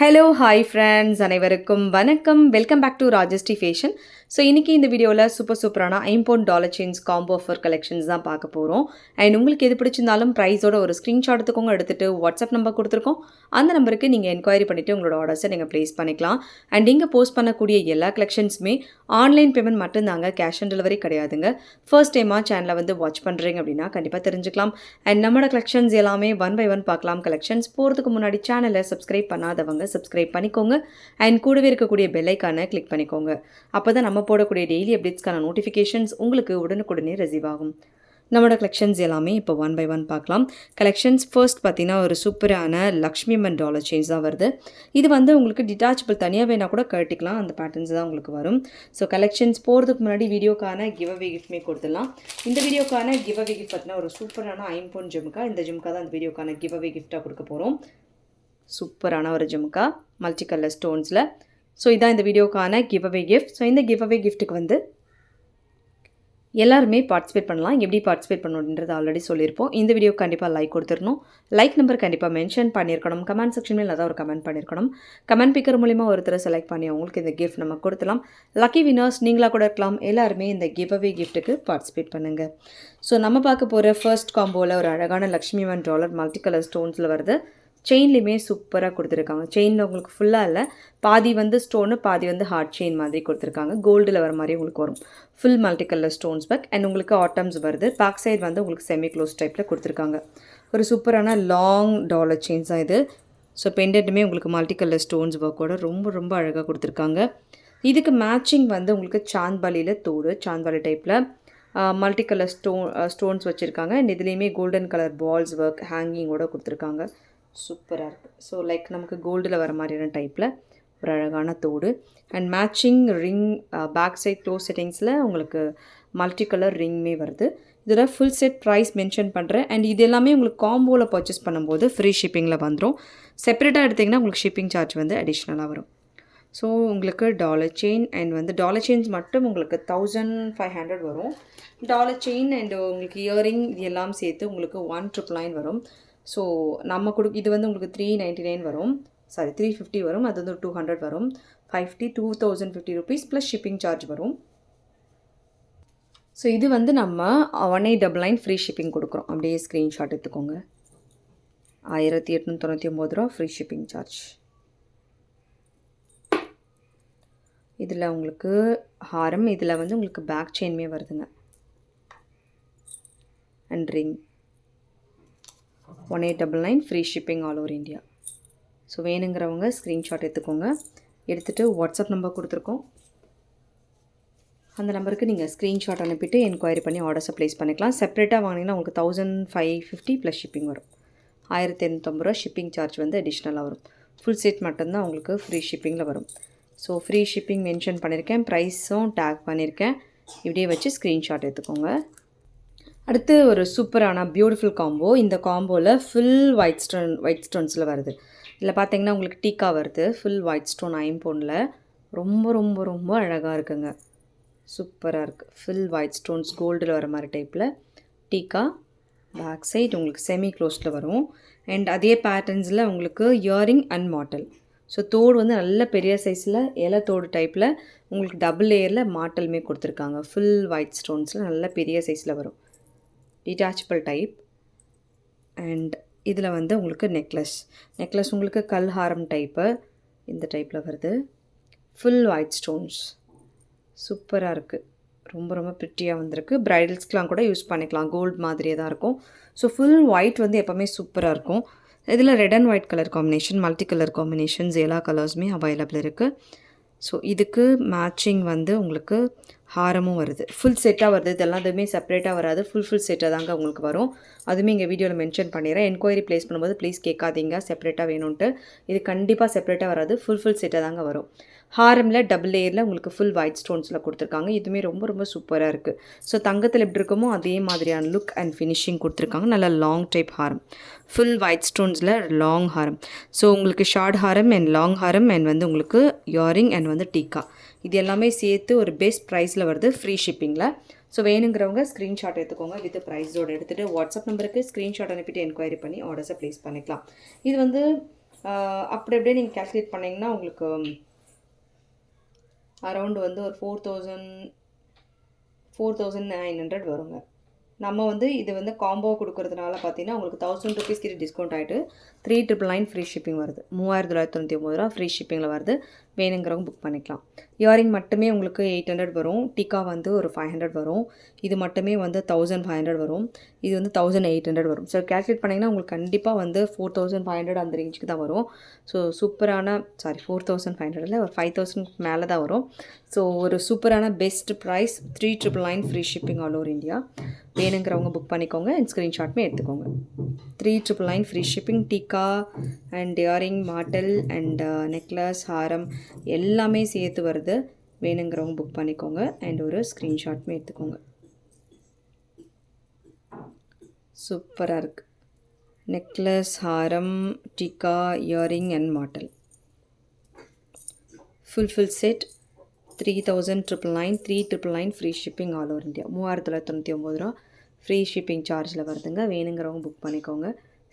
Hello hi friends அனைவருக்கும் வணக்கம். Welcome back to Rajasti fashion so இன்றைக்கி இந்த வீடியோவில் சூப்பர் சூப்பரான ஐம்போன் dollar chains combo offer collections தான் பார்க்க போகிறோம் அண்ட் உங்களுக்கு எது பிடிச்சிருந்தாலும் ப்ரைஸோட ஒரு ஸ்க்ரீன்ஷாட் எடுத்துக்கோங்க. எடுத்துகிட்டு வாட்ஸ்அப் நம்பர் கொடுத்துருக்கோம். அந்த நம்பருக்கு நீங்கள் என்கொயரி பண்ணிவிட்டு உங்களோட ஆர்டர்ஸை நீங்கள் ப்ளேஸ் பண்ணிக்கலாம். அண்ட் இங்கே போஸ்ட் பண்ணக்கூடிய எல்லா கலெக்ஷன்ஸுமே ஆன்லைன் பேமெண்ட் மட்டும்தாங்க கேஷ் ஆன் டெலிவரி கிடையாதுங்க. ஃபர்ஸ்ட் டைமாக சேனலை வந்து வாட்ச் பண்ணுறீங்க அப்படின்னா கண்டிப்பாக தெரிஞ்சுக்கலாம். அண்ட் நம்மளோட கலெக்ஷன்ஸ் எல்லாமே ஒன் பை ஒன் பார்க்கலாம். கலெக்ஷன்ஸ் போகிறதுக்கு முன்னாடி சேனலை சப்ஸ்கிரைப் பண்ணாதவங்க சப்ஸ்கிரைப் பண்ணிக்கோங்க. அண்ட் கூடவே இருக்கக்கூடிய பெல்லைக்கான கிளிக் பண்ணிக்கோங்க. அப்போ தான் நம்ம போடக்கூடிய டெய்லி அப்டேட்ஸ்க்கான நோட்டிஃபிகேஷன்ஸ் உங்களுக்கு உடனுக்குடனே ரிசீவ் ஆகும். நம்மளோட கலெக்ஷன்ஸ் எல்லாமே இப்போ ஒன் பை ஒன் பார்க்கலாம். கலெக்ஷன்ஸ் ஃபர்ஸ்ட் பார்த்தீங்கன்னா ஒரு சூப்பரான லக்ஷ்மி மன் டாலர் சேஞ்ச் தான் வருது. இது வந்து உங்களுக்கு டிட்டாச்சபிள் தனியாக வேணால் கூட கட்டிக்கலாம் அந்த பேட்டர்ன்ஸ் தான் உங்களுக்கு வரும். ஸோ கலெக்ஷன்ஸ் போகிறதுக்கு முன்னாடி வீடியோக்கான கிவ் அவே கிஃப்ட்மே கொடுத்துடலாம். இந்த வீடியோக்கான கிவ் அவே கிஃப்ட் பார்த்தீங்கன்னா ஒரு சூப்பரான ஐம்பொன் ஜிம்கா இந்த ஜிம்க்காக தான் இந்த வீடியோக்கான கிவ் அவே கிஃப்ட்டாக கொடுக்க போகிறோம் சூப்பரான ஒரு ஜிமுக்கா மல்டி கலர் ஸ்டோன்ஸில் ஸோ இதான் இந்த வீடியோக்கான கிவ் அவே கிஃப்ட் ஸோ இந்த கிவ் அவே கிஃப்ட்டுக்கு வந்து எல்லாருமே பார்ட்டிசிபேட் பண்ணலாம். எப்படி பார்ட்டிசிபேட் பண்ணணுன்றது ஆல்ரெடி சொல்லியிருப்போம். இந்த வீடியோ கண்டிப்பாக லைக் கொடுத்துடணும். லைக் நம்பர் கண்டிப்பாக மென்ஷன் பண்ணியிருக்கணும். கமெண்ட் செக்ஷனில் அதான் ஒரு கமெண்ட் பண்ணியிருக்கணும். கமெண்ட் பிக்கர் மூலிமா ஒருத்தரை செலக்ட் பண்ணி அவங்களுக்கு இந்த கிஃப்ட் நம்ம கொடுத்துலாம் லக்கி வினர்ஸ் நீங்களாக கூட இருக்கலாம். எல்லாருமே இந்த கிவ் அவே கிஃப்ட்டுக்கு பார்ட்டிசிபேட் பண்ணுங்கள் ஸோ நம்ம பார்க்க போகிற ஃபர்ஸ்ட் காம்போவில் ஒரு அழகான Lakshmi one dollar multi colour ஸ்டோன்ஸில் வருது. செயின்லேயுமே சூப்பராக கொடுத்துருக்காங்க. செயினில் உங்களுக்கு ஃபுல்லாக இல்லை. பாதி வந்து ஸ்டோனு பாதி வந்து ஹார்ட் செயின் மாதிரி கொடுத்துருக்காங்க. கோல்டில் வர மாதிரி உங்களுக்கு வரும். Full multi colour stones back and உங்களுக்கு ஆட்டம்ஸ் வருது. பேக் சைடு வந்து உங்களுக்கு செமி க்ளோஸ் டைப்பில் கொடுத்துருக்காங்க. ஒரு சூப்பரான லாங் டாலர் செயின்ஸ் தான் இது. ஸோ பெண்டட்டுமே உங்களுக்கு மல்டி கலர் ஸ்டோன்ஸ் ஒர்க்கோட ரொம்ப ரொம்ப அழகாக கொடுத்துருக்காங்க. இதுக்கு மேட்சிங் வந்து உங்களுக்கு சாந்த்பாலியில் தோடு சாந்த்பாலி டைப்பில் மல்டி கலர் ஸ்டோன் ஸ்டோன்ஸ் வச்சுருக்காங்க. அண்ட் இதுலேயுமே கோல்டன் கலர் பால்ஸ் ஒர்க் ஹேங்கிங்கோட கொடுத்துருக்காங்க. சூப்பராக இருக்குது ஸோ லைக் நமக்கு கோல்டில் வர மாதிரியான டைப்பில் ஒரு அழகான தோடு. And matching ring back side close செட்டிங்ஸில் உங்களுக்கு மல்டி கலர் ரிங்குமே வருது. இதில் ஃபுல் செட் ப்ரைஸ் மென்ஷன் பண்ணுறேன் அண்ட் இது எல்லாமே உங்களுக்கு காம்போவில் பர்ச்சேஸ் பண்ணும்போது ஃப்ரீ ஷிப்பிங்கில் வந்துடும் செப்பரேட்டாக எடுத்திங்கன்னா உங்களுக்கு ஷிப்பிங் சார்ஜ் வந்து அடிஷ்னலாக வரும். ஸோ உங்களுக்கு டாலர் செயின் அண்ட் வந்து டாலர் செயின்ஸ் மட்டும் உங்களுக்கு தௌசண்ட் ஃபைவ் ஹண்ட்ரட் வரும். டாலர் செயின் அண்ட் உங்களுக்கு இயரிங் இது எல்லாம் சேர்த்து உங்களுக்கு ஒன் ட்ரிபிள் நைன் வரும். ஸோ நம்ம கொடு இது வந்து உங்களுக்கு த்ரீ நைன்ட்டி நைன் வரும். சாரி த்ரீ ஃபிஃப்டி வரும். அது வந்து டூ ஹண்ட்ரட் வரும். Five fifty two thousand fifty rupees plus shipping charge வரும். ஸோ இது வந்து நம்ம one eight double nine free shipping கொடுக்குறோம். அப்படியே ஸ்க்ரீன்ஷாட் எடுத்துக்கோங்க. ஆயிரத்தி எட்நூற்றி தொண்ணூற்றி ஒம்பது ரூபா ஃப்ரீ ஷிப்பிங் சார்ஜ் இதில் உங்களுக்கு ஹாரம் இதில் வந்து உங்களுக்கு பேக் செயின்மே வருதுங்க. And ring one eight double nine free shipping all over India so வேணுங்கிறவங்க ஸ்க்ரீன்ஷாட் எடுத்துக்கோங்க. எடுத்துகிட்டு வாட்ஸ்அப் நம்பர் கொடுத்துருக்கோம். அந்த நம்பருக்கு நீங்கள் ஸ்க்ரீன்ஷாட் அனுப்பிட்டு என்கொயரி பண்ணி ஆர்டர்ஸை ப்ளேஸ் பண்ணிக்கலாம். செப்பரேட்டாக வாங்கினீங்கன்னா உங்களுக்கு thousand five fifty plus shipping வரும். ஆயிரத்தி எண்ணூற்றம்பது ரூபா ஷிப்பிங் சார்ஜ் வந்து அடிஷ்னலாக வரும். ஃபுல் செட் மட்டும்தான் உங்களுக்கு ஃப்ரீ ஷிப்பிங்கில் வரும். ஸோ ஃப்ரீ ஷிப்பிங் மென்ஷன் பண்ணியிருக்கேன் ப்ரைஸும் டேக் பண்ணியிருக்கேன் இப்படியே வச்சு ஸ்க்ரீன்ஷாட் எடுத்துக்கோங்க. அடுத்து ஒரு சூப்பரான பியூட்டிஃபுல் காம்போ இந்த காம்போவில் ஃபுல் ஒயிட் ஸ்டோன் ஒயிட் ஸ்டோன்ஸில் வருது. இதில் பார்த்தீங்கன்னா உங்களுக்கு டீக்கா வருது. ஃபுல் ஒயிட் ஸ்டோன் ஐம்பொனில் ரொம்ப ரொம்ப ரொம்ப அழகாக இருக்குங்க. சூப்பராக இருக்குது ஃபுல் ஒயிட் ஸ்டோன்ஸ் கோல்டில் வர மாதிரி டைப்பில் டீக்கா பேக் சைட் உங்களுக்கு செமி க்ளோஸில் வரும். அண்ட் அதே பேட்டர்ன்ஸில் உங்களுக்கு இயரிங் அண்ட் மாட்டல் ஸோ தோடு வந்து நல்ல பெரிய சைஸில் இலை தோடு டைப்பில் உங்களுக்கு டபுள் லேயரில் மாட்டலுமே கொடுத்துருக்காங்க. ஃபுல் ஒயிட் ஸ்டோன்ஸில் நல்ல பெரிய சைஸில் வரும். டிட்டாச்சபிள் டைப் அண்ட் இதில் வந்து உங்களுக்கு நெக்லஸ் நெக்லஸ் உங்களுக்கு கல் ஹாரம் டைப்பு இந்த டைப்பில் வருது. ஃபுல் ஒயிட் ஸ்டோன்ஸ் சூப்பராக இருக்குது ரொம்ப ரொம்ப ப்ரிட்டியாக வந்திருக்கு. ப்ரைடல்ஸ்க்கெலாம் கூட யூஸ் பண்ணிக்கலாம். கோல்டு மாதிரியே தான் இருக்கும். ஸோ ஃபுல் ஒயிட் வந்து எப்போவுமே சூப்பராக இருக்கும். இதில் red and white colour combination multi colour combinations எல்லா கலர்ஸுமே அவைலபிள் இருக்குது ஸோ இதுக்கு மேட்சிங் வந்து உங்களுக்கு ஹாரமும் வருது. ஃபுல் செட்டாக வருது. இதெல்லாம் எதுவுமே செப்பரேட்டாக வராது. ஃபுல் ஃபுல் செட்டாக தாங்க உங்களுக்கு வரும். அதுவுமே இங்கே வீடியோவில் மென்ஷன் பண்ணிடுறேன். என்கொயரி ப்ளேஸ் பண்ணும்போது ப்ளீஸ் கேட்காதீங்க. செப்பரேட்டாக வேணும்ன்ட்டு. இது கண்டிப்பாக செப்பரேட்டாக வராது. ஃபுல் ஃபுல் செட்டாக தாங்க வரும். ஹாரமில் டபுள் லேயரில் உங்களுக்கு ஃபுல் ஒயிட் ஸ்டோன்ஸில் கொடுத்துருக்காங்க. இதுவுமே ரொம்ப ரொம்ப சூப்பராக இருக்குது ஸோ தங்கத்தில் எப்படி இருக்குமோ அதே மாதிரியான லுக் அண்ட் ஃபினிஷிங் கொடுத்துருக்காங்க. நல்லா லாங் டைப் ஹாரம். ஃபுல் ஒயிட் ஸ்டோன்ஸில் லாங் ஹாரம். ஸோ உங்களுக்கு ஷார்ட் ஹாரம் அண்ட் லாங் ஹாரம் அண்ட் வந்து உங்களுக்கு இயரிங் அண்ட் வந்து டீக்கா. இது எல்லாமே சேர்த்து ஒரு பெஸ்ட் ப்ரைஸில் வருது ஃப்ரீ ஷிப்பிங்கில் ஸோ வேணுங்கிறவங்க ஸ்க்ரீன்ஷாட் எடுத்துக்கோங்க. வித் ப்ரைஸோடு எடுத்துகிட்டு வாட்ஸ்அப் நம்பருக்கு ஸ்க்ரீன்ஷாட் அனுப்பிட்டு என்கொயரி பண்ணி ஆர்டர்ஸை ப்ளேஸ் பண்ணிக்கலாம். இது வந்து அப்படி அப்படியே நீங்கள் கேல்குலேட் பண்ணிங்கன்னா உங்களுக்கு அரௌண்ட் வந்து ஒரு four thousand four thousand nine hundred வருங்க. நம்ம வந்து இது வந்து காம்போ கொடுக்கறதுனால பார்த்தீங்கன்னா உங்களுக்கு தௌசண்ட் ருபீஸ் கிட்ட டிஸ்கவுண்ட் ஆகிட்டு three triple nine free shipping வருது. மூவாயிரத்தி தொள்ளாயிரத்தி தொண்ணூற்றி ஒம்பது ரூபா ஃப்ரீ ஷிப்பிங்கில் வருது. வேணுங்கிறவங்க புக் பண்ணிக்கலாம். இயரிங் மட்டுமே உங்களுக்கு எயிட் ஹண்ட்ரட் வரும். டிக்கா வந்து ஒரு ஃபைவ் ஹண்ட்ரட் வரும். இது மட்டுமே வந்து தௌசண்ட் ஃபைவ் ஹண்ட்ரட் வரும். இது வந்து தௌசண்ட் எயிட் ஹண்ட்ரட் வரும். ஸோ கேல்குலேட் பண்ணிங்கன்னா உங்களுக்கு கண்டிப்பாக வந்து ஃபோர் தௌசண்ட் ஃபைவ் ஹண்ட்ரட் அந்த ரேஞ்சுக்கு தான் வரும். ஸோ சூப்பரான சாரி ஃபோர் தௌசண்ட் ஃபைவ் ஹண்ட்ரடில் ஒரு ஃபைவ் தௌசண்ட் மேலே தான் வரும். ஸோ ஒரு சூப்பரான best price three triple nine free shipping all over India வேணுங்கிறவங்க புக் பண்ணிக்கோங்க அண்ட் ஸ்க்ரீன்ஷாட்மே எடுத்துக்கோங்க. Three triple nine free shipping tikka and earring மாட்டல் and necklace ஹாரம் எல்லாமே சேர்த்து வருது வேணுங்கிறவங்க புக் பண்ணிக்கோங்க அண்ட் ஒரு ஸ்க்ரீன்ஷாட்மே எடுத்துக்கோங்க. சூப்பராக இருக்குது நெக்லஸ் ஹாரம் tikka earring and மாட்டல் full full set three thousand triple nine three triple nine free shipping all over India மூவாயிரத்தி தொள்ளாயிரத்தி தொண்ணூற்றி ஒம்பது ரூபா. ஃப்ரீ ஷிப்பிங் சார்ஜில் வருதுங்க. வேணுங்கிறவங்க புக் பண்ணிக்கோங்க.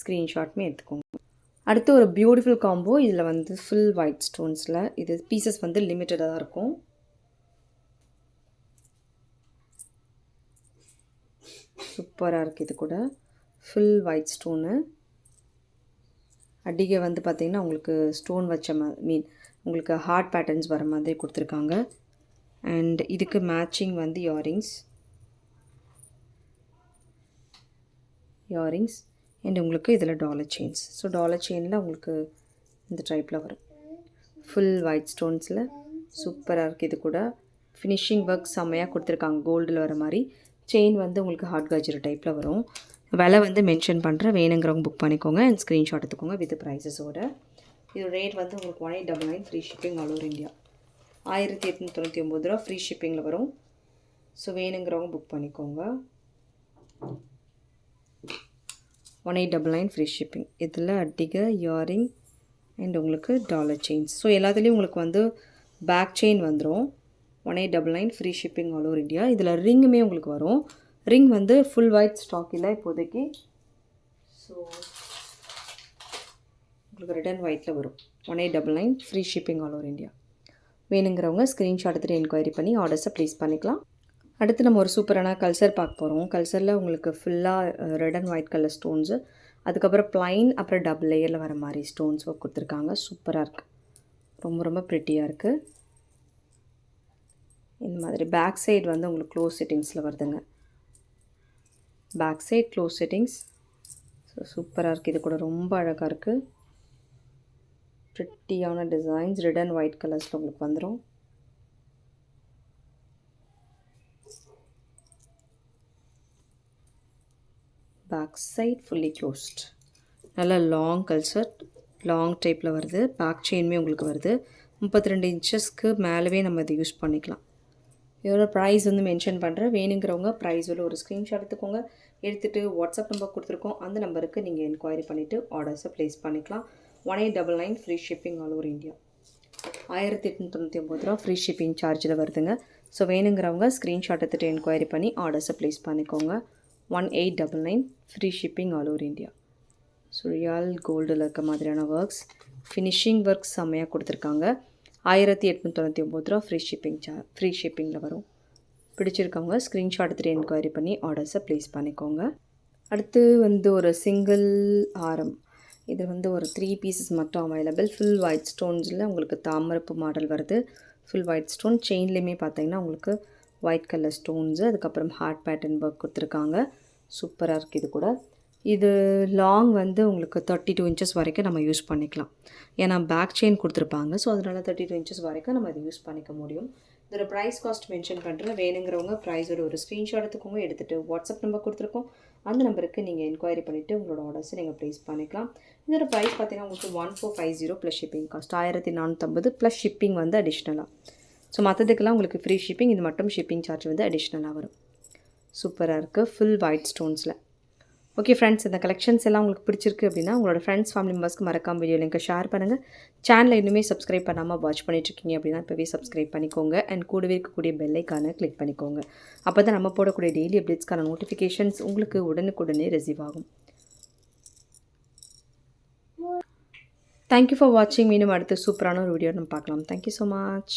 ஸ்க்ரீன்ஷாட்மே எடுத்துக்கோங்க. அடுத்து ஒரு பியூட்டிஃபுல் காம்போ இதில் வந்து ஃபுல் ஒயிட் ஸ்டோன்ஸில் இது பீசஸ் வந்து லிமிட்டடாக தான் இருக்கும். சூப்பராக இருக்குது இது கூட. ஃபுல் ஒயிட் ஸ்டோனு அடிகை வந்து பார்த்திங்கன்னா உங்களுக்கு ஸ்டோன் வச்ச மா மீன் உங்களுக்கு ஹார்ட் பேட்டர்ன்ஸ் வர மாதிரி கொடுத்துருக்காங்க. அண்ட் இதுக்கு மேட்சிங் வந்து இயரிங்ஸ் இயரிங்ஸ் அண்ட் உங்களுக்கு இதில் டாலர் செயின்ஸ் ஸோ டாலர் செயினில் உங்களுக்கு இந்த டைப்பில் வரும். ஃபுல் ஒயிட் ஸ்டோன்ஸில் சூப்பராக இருக்குது இது கூட. ஃபினிஷிங் ஒர்க் செம்மையாக கொடுத்துருக்காங்க. கோல்டில் வர மாதிரி. செயின் வந்து உங்களுக்கு ஹார்ட் காஜர் டைப்பில் வரும். விலை வந்து மென்ஷன் பண்ணுறேன் வேணுங்கிறவங்க புக் பண்ணிக்கோங்க அண்ட் ஸ்க்ரீன்ஷாட் எடுத்துக்கோங்க வித் ப்ரைஸஸோட இதோட ரேட் வந்து உங்களுக்கு one eight double nine free shipping all over India ஆயிரத்தி எட்நூற்றி தொண்ணூற்றி ஒம்பது ரூபா ஃப்ரீ ஷிப்பிங்கில் வரும். ஸோ வேணுங்கிறவங்க புக் பண்ணிக்கோங்க. One eight double nine free shipping இதில் அட்டிகை இயரிங் அண்ட் உங்களுக்கு டாலர் செயின்ஸ் ஸோ எல்லாத்துலேயும் உங்களுக்கு வந்து பேக் செயின் வந்துடும் one eight double nine free shipping all over India இதில் ரிங்குமே உங்களுக்கு வரும். ரிங் வந்து ஃபுல் ஒயிட் ஸ்டாக் இல்லை இப்போதைக்கு. ஸோ உங்களுக்கு ரெட் ஒயிட்டில் வரும். One eight double nine free shipping all over India வேணுங்கிறவங்க ஸ்க்ரீன்ஷாட் எடுத்துகிட்டு என்கொயரி பண்ணி ஆர்டர்ஸை ப்ளேஸ் பண்ணிக்கலாம். அடுத்து நம்ம ஒரு சூப்பரான கல்சர் பார்க்க போகிறோம் கல்சரில் உங்களுக்கு ஃபுல்லாக red and white colour stones அதுக்கப்புறம் ப்ளைன் அப்புறம் டபுள் லேயரில் வர மாதிரி ஸ்டோன்ஸ் ஒர்க் கொடுத்துருக்காங்க. சூப்பராக இருக்குது ரொம்ப ரொம்ப ப்ரிட்டியாக இருக்குது இந்த மாதிரி பேக் சைடு வந்து உங்களுக்கு க்ளோஸ் செட்டிங்ஸில் வருதுங்க. Back side close settings so சூப்பராக இருக்குது இது கூட ரொம்ப அழகாக இருக்குது ப்ரிட்டியான டிசைன்ஸ் ரெட் அண்ட் ஒயிட் கலர்ஸில் உங்களுக்கு வந்துடும் பேக் சைட் ஃபுல்லி க்ளோஸ்ட் நல்லா லாங் கல்ச்சர் லாங் டைப்பில் வருது. பேக் செயினுமே உங்களுக்கு வருது. முப்பத்தி ரெண்டு இன்ச்சஸ்க்கு மேலவே நம்ம இதை யூஸ் பண்ணிக்கலாம். இதோட ப்ரைஸ் வந்து மென்ஷன் பண்ணுறேன் வேணுங்கிறவங்க ப்ரைஸோட ஒரு ஸ்க்ரீன்ஷாட் எடுத்துக்கோங்க. எடுத்துகிட்டு வாட்ஸ்அப் நம்பர் கொடுத்துருக்கோம். அந்த நம்பருக்கு நீங்கள் என்கொயரி பண்ணிவிட்டு ஆர்டர்ஸை ப்ளேஸ் பண்ணிக்கலாம். One eight double nine free shipping all over India ஆயிரத்தி எட்நூற்றி தொண்ணூற்றி ஒம்பது ரூபா ஃப்ரீ ஷிப்பிங் சார்ஜில் வருதுங்க. ஸோ வேணுங்கிறவங்க ஸ்க்ரீன்ஷாட் எடுத்துகிட்டு என்கொயரி பண்ணி ஆர்டர்ஸை ப்ளேஸ் பண்ணிக்கோங்க. One eight double nine free shipping all over India so real கோல்டில் இருக்க மாதிரியான ஒர்க்ஸ் ஃபினிஷிங் ஒர்க்ஸ் செம்மையாக கொடுத்துருக்காங்க. ஆயிரத்தி எட்நூற்றி தொண்ணூற்றி ஒம்பது ரூபா ஃப்ரீ ஷிப்பிங் சா ஃப்ரீ ஷிப்பிங்கில் வரும். பிடிச்சிருக்கவங்க ஸ்க்ரீன்ஷாட் எடுத்துகிட்டு என்கொயரி பண்ணி ஆர்டர்ஸை ப்ளேஸ் பண்ணிக்கோங்க. அடுத்து வந்து ஒரு சிங்கிள் ஆரம். இது வந்து ஒரு த்ரீ பீசஸ் மட்டும் அவைலபிள் ஃபுல் ஒயிட் ஸ்டோன்ஸில் உங்களுக்கு தாமரப்பு மாடல் வருது. ஃபுல் ஒயிட் ஸ்டோன் செயின்லேயுமே பார்த்தீங்கன்னா உங்களுக்கு ஒயிட் கலர் ஸ்டோன்ஸு அதுக்கப்புறம் ஹார்ட் பேட்டர்ன் ஒர்க் கொடுத்துருக்காங்க. சூப்பராக இருக்குது இது கூட. இது லாங் வந்து உங்களுக்கு தேர்ட்டி டூ இன்ச்சஸ் வரைக்கும் நம்ம யூஸ் பண்ணிக்கலாம். ஏன்னா பேக் செயின் கொடுத்துருப்பாங்க. ஸோ அதனால் தேர்ட்டி டூ இன்ச்சஸ் வரைக்கும் நம்ம அதை யூஸ் பண்ணிக்க முடியும். இதோட ப்ரைஸ் காஸ்ட் மென்ஷன் பண்ணுறேன் வேணுங்கிறவங்க ப்ரைஸோட ஒரு ஸ்க்ரீன்ஷாட் எடுத்துக்கோங்க. எடுத்துகிட்டு வாட்ஸ்அப் நம்பர் கொடுத்துருக்கோம். அந்த நம்பருக்கு நீங்கள் என்கொயரி பண்ணிவிட்டு உங்களோட ஆர்டர்ஸை நீங்கள் ப்ளேஸ் பண்ணிக்கலாம். இதோட ப்ரைஸ் பார்த்தீங்கன்னா உங்களுக்கு one four five zero plus shipping cost ஆயிரத்தி நானூற்றம்பது ப்ளஸ் ஷிப்பிங் வந்து அடிஷ்னலாக ஸோ மற்றதுக்கெல்லாம் உங்களுக்கு ஃப்ரீ ஷிப்பிங் இது மட்டும் ஷிப்பிங் சார்ஜ் வந்து அடிஷ்னலாக வரும். சூப்பராக இருக்குது ஃபுல் ஒயிட் ஸ்டோன்ஸில் ஓகே ஃப்ரெண்ட்ஸ் இந்த கலெக்ஷன்ஸ் எல்லாம் உங்களுக்கு பிடிச்சிருக்கு அப்படின்னா உங்களோட ஃப்ரெண்ட்ஸ் ஃபேமிலி மெம்பர்ஸ்க்கு மறக்காம வீடியோ லிங்க்கை ஷேர் பண்ணுங்கள் சேனலை இன்னுமே சப்ஸ்கிரைப் பண்ணாமல் வாட்ச் பண்ணிட்டுருக்கீங்க அப்படின்னா இப்போவே சப்ஸ்கிரைப் பண்ணிக்கோங்க. அண்ட் கூடவே இருக்கக்கூடிய பெல்லைக்கான கிளிக் பண்ணிக்கோங்க. அப்போ தான் நம்ம போடக்கூடிய டெய்லி அப்டேட்ஸ்க்கான நோட்டிஃபிகேஷன்ஸ் உங்களுக்கு உடனுக்குடனே ரிசீவ் ஆகும். தேங்க்யூ ஃபார் வாட்சிங் மீண்டும் அடுத்து சூப்பரான ஒரு வீடியோ நம்ம பார்க்கலாம். Thank you so much